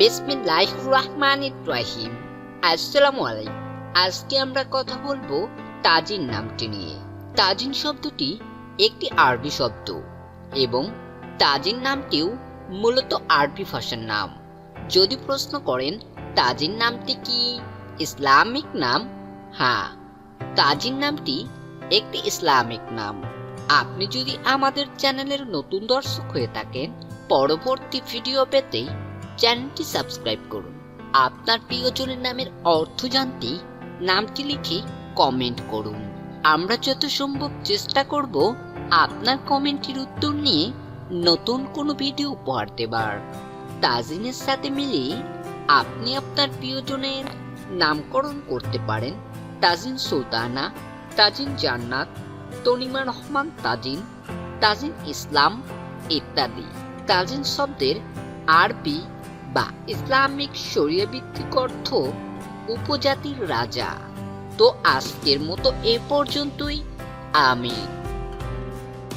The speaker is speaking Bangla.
বিসমিল্লাহ রহমান রাহিম। আসসালামু আলাইকুম। আজকে আমরা কথা বলব তাজিন নামটি নিয়ে। তাজিন শব্দটি একটি আরবি শব্দ এবং তাজিন নামটিও মূলত আরবি ভাষার নাম। যদি প্রশ্ন করেন, তাজিন নামটি কি? ইসলামিক নাম? হ্যাঁ তাজিন নামটি একটি ইসলামিক নাম। আপনি যদি আমাদের চ্যানেলের নতুন দর্শক হয়ে থাকেন, পরবর্তী ভিডিও পেতে চ্যানেলটি সাবস্ক্রাইব করুন। আপনার প্রিয়জনের নামের অর্থ জানতে নামটি লিখে কমেন্ট করুন। আমরা যত সম্ভব চেষ্টা করব আপনার কমেন্টের উত্তর নিয়ে নতুন কোনো ভিডিও উপহার দেবার। তাজিনের সাথে মিলিয়ে আপনি আপনার প্রিয়জনের নামকরণ করতে পারেন। তাজিন সুলতানা, তাজিন জান্নাত, তনিমা রহমান তাজিন তাজিন ইসলাম ইত্যাদি। তাজিন শব্দের আরবি বা ইসলামিক শরীয় ভিত্তিক অর্থ উপজাতির রাজা। তো আজকের মতো এ পর্যন্তই। আমিন।